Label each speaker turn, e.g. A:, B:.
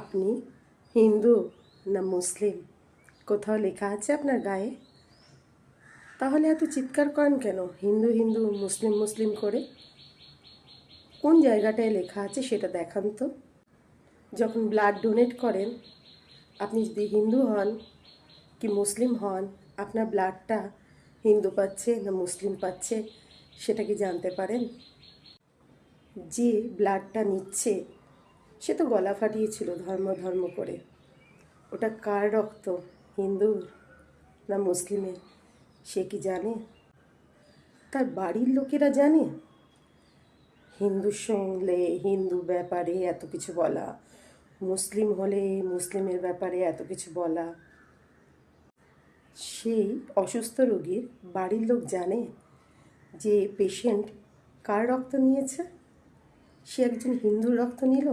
A: আপনি হিন্দু না মুসলিম? কোথাও লেখা আছে আপনার গায়ে? তাহলে এত চিৎকার করেন কেন? হিন্দু হিন্দু, মুসলিম মুসলিম করে? কোন জায়গাটায় লেখা আছে সেটা দেখান তো। যখন ব্লাড ডোনেট করেন, আপনি যদি হিন্দু হন কি মুসলিম হন, আপনার ব্লাডটা হিন্দু পাচ্ছে না মুসলিম পাচ্ছে, সেটা কি জানতে পারেন? যে ব্লাডটা নিচ্ছে সে তো গলা ফাটিয়েছিল ধর্ম ধর্ম করে। ওটা কার রক্ত? হিন্দুর না মুসলিমের? সে কি জানে? তার বাড়ির লোকেরা জানে? হিন্দু শুনলে হিন্দু ব্যাপারে এত কিছু বলা, মুসলিম হলে মুসলিমের ব্যাপারে এত কিছু বলা। সেই অসুস্থ রোগীর বাড়ির লোক জানে যে পেশেন্ট কার রক্ত নিয়েছে? সে একজন হিন্দুর রক্ত নিল?